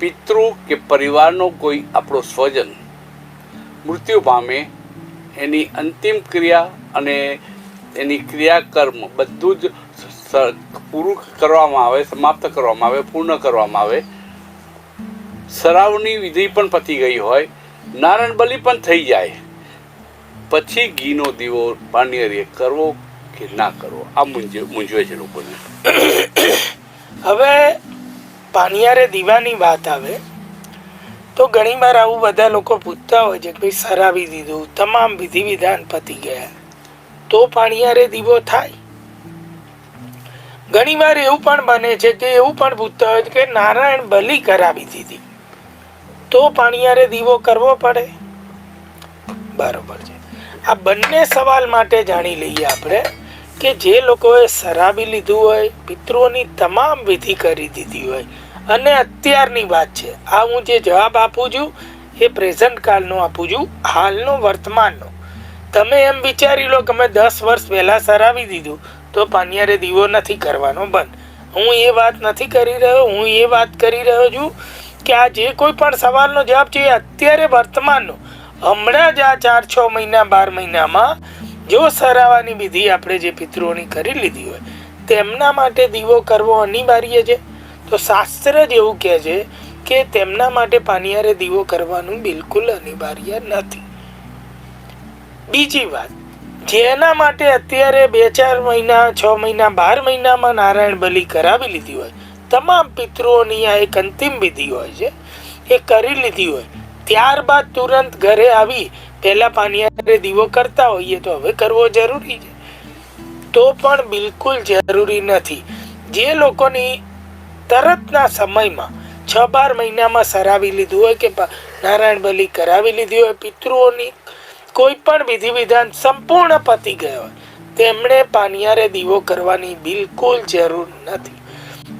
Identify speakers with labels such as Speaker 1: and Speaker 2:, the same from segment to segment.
Speaker 1: પિતૃ કે પરિવારનો કોઈ આપણો સ્વજન મૃત્યુ પામે, એની અંતિમ ક્રિયા અને એની ક્રિયાકર્મ બધું જ પૂરું કરવામાં આવે, સમાપ્ત કરવામાં આવે, પૂર્ણ કરવામાં આવે. સરાવની વિધિ પણ પતી ગઈ હોય, નારાયણ બલિ પણ થઈ જાય. પછી ઘીનો દીવો પાણીએ કરવો કે ના કરવો? આ મૂંઝે, મૂંઝવે છે લોકોને.
Speaker 2: હવે પાનિયારે દીવાની વાત આવે, તો ઘણીવાર આવું બધા લોકો પૂછતા હોય છે કે ભાઈ સરાવી દીધું, તમામ વિધિ વિધાન પતી ગયા. તો પાણિયારે દીવો થાય. ઘણીવાર એવું પણ બને છે કે એવું પણ પૂછતા હોય કે નારાયણ બલિ કરાવી દીધી. તો પાણિયારે દીવો કરવો પડે. બરોબર છે. આ બંને સવાલ માટે જાણી લઈએ આપણે. કે જે લોકોએ સરાબી લીધું હોય, પિતૃઓની તમામ વિધિ કરી દીધી હોય. અને અત્યારની વાત છે. આ હું જે જવાબ આપું છું, એ પ્રેઝન્ટ કાળનો આપું છું, હાલનો, વર્તમાનનો. તમે એમ વિચારી લો કે મેં દસ વર્ષ પહેલાં સરાવી દીધું, તો પાનિયારે દીવો નથી કરવાનો બંધ. હું એ વાત નથી કરી રહ્યો, હું એ વાત કરી રહ્યો છું કે આ જે કોઈ પણ સવાલનો જવાબ છે એ અત્યારે વર્તમાનનો. હમણાં જ આ ચાર છ મહિના, બાર મહિનામાં જો સરાવાની વિધિ આપણે જે પિતૃઓની કરી લીધી હોય, તેમના માટે દીવો કરવો અનિવાર્ય છે? તો શાસ્ત્ર જ એવું કહે છે કે તેમના માટે પાનિયારે દીવો કરવાનું બિલકુલ અનિવાર્ય નથી. બીજી વાત, જેના માટે અત્યારે બે ચાર મહિના, છ મહિના, બાર મહિનામાં નારાયણ બલિ કરાવી લીધી હોય, તમામ પિતૃઓની આ એક અંતિમ વિધિ હોય છે, એ કરી લીધી હોય, ત્યારબાદ તુરંત ઘરે આવી પહેલા પાનિયારે દીવો કરતા હોઈએ તો હવે કરવો જરૂરી છે. તો પણ બિલકુલ જરૂરી નથી. જે લોકોની તરતના સમયમાં છ બાર મહિનામાં સરાવી લીધું હોય કે નારાયણ બલિ કરાવી લીધી હોય, પિતૃઓની કોઈ પણ વિધિ વિધાન સંપૂર્ણ પતી ગયો હોય, તેમણે પાનિયારે દીવો કરવાની બિલકુલ જરૂર નથી.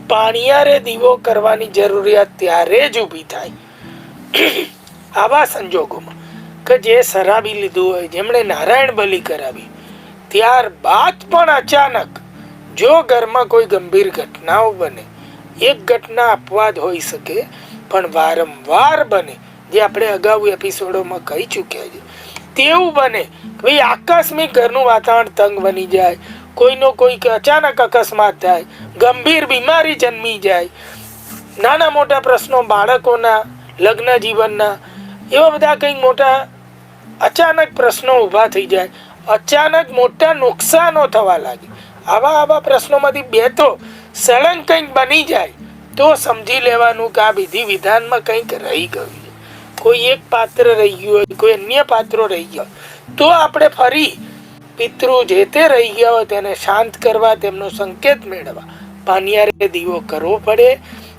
Speaker 2: પાણિયારે દીવો કરવાની જરૂરિયાત ત્યારે જ ઊભી થાય. આવા સંજોગોમાં કે જે સરાબી લીધું હોય, જેમણે નારાયણ બલિ કરાવી. ત્યારબાદ પણ અચાનક, જો ઘરમાં કોઈ ગંભીર ઘટનાઓ બને, એક ઘટના અપવાદ હોઈ શકે, પણ વારંવાર બને, જે આપણે અગાઉ એપિસોડોમાં કહી ચૂક્યા છે. તેવું બને કે ભાઈ આકસ્મિક ઘરનું વાતાવરણ તંગ બની જાય, કોઈનો કોઈ અચાનક અકસ્માત થાય, ગંભીર બીમારી જન્મી જાય, નાના મોટા પ્રશ્નો બાળકોના લગ્ન જીવનના એવા બધા કંઈક મોટા અચાનક પ્રશ્નો ઊભા થઈ જાય. અચાનક મોટા નુકસાનો થવા લાગે. આવા આવા પ્રશ્નોમાંથી બે તો સળંગ કંઈક બની જાય તો સમજી લેવાનું કે આ વિધિ વિધાનમાં કંઈક રહી ગયું કોઈ એક પાત્ર રહી ગયું હોય, કોઈ અન્ય પાત્રો રહી ગયા તો આપણે ફરી પિતૃ જે તે રહી ગયા હોય તેને શાંત કરવા તેમનો સંકેત મેળવવા. પાનિયારે દીવો કરવો પડે.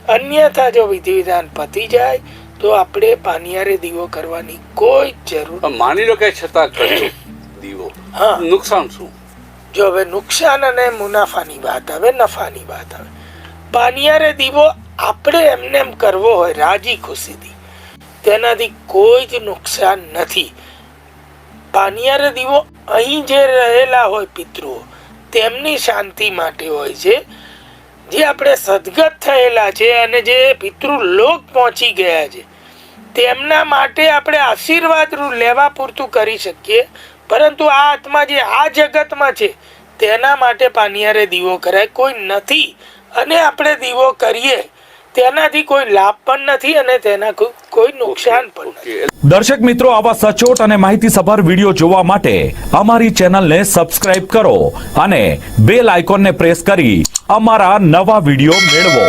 Speaker 2: અન્યથા જો વિધિ વિધાન પતી જાય તો આપણે પાનિયારે દીવો કરવાની કોઈ જરૂર
Speaker 1: માની લો કે છતાં કરજો દીવો.
Speaker 2: હા.
Speaker 1: નુકસાન શું?
Speaker 2: જો હવે નુકસાન અને મુનાફાની વાત આવે નફાની વાત આવે. પાનિયારે દીવો આપણે એમને એમ કરવો હોય રાજી ખુશીથી. તેનાથી કોઈ જ નુકસાન નથી. પાનિયારે દીવો અહીં જે રહેલા હોય પિતૃઓ તેમની શાંતિ માટે હોય છે જે આપણે સદગત થયેલા છે અને જે પિતૃ લોક પહોંચી ગયા છે, તેમના માટે આપણે આશીર્વાદ લેવા પૂરતું કરી શકીએ. પરંતુ આ આત્મા જે આ જગતમાં છે, તેના માટે પાનિયારે દીવો કરાય. કોઈ નથી. અને આપણે દીવો કરીએ, તેનાથી કોઈ લાભ પણ નથી અને તેના કોઈ- કોઈ નુકસાન પણ નથી.
Speaker 3: દર્શક મિત્રો આવા સચોટ અને માહિતીસભર વીડિયો જોવા માટે અમારી ચેનલને સબસ્ક્રાઇબ કરો અને બેલ આઇકોનને પ્રેસ કરી અમારા નવા વીડિયો મેળવો.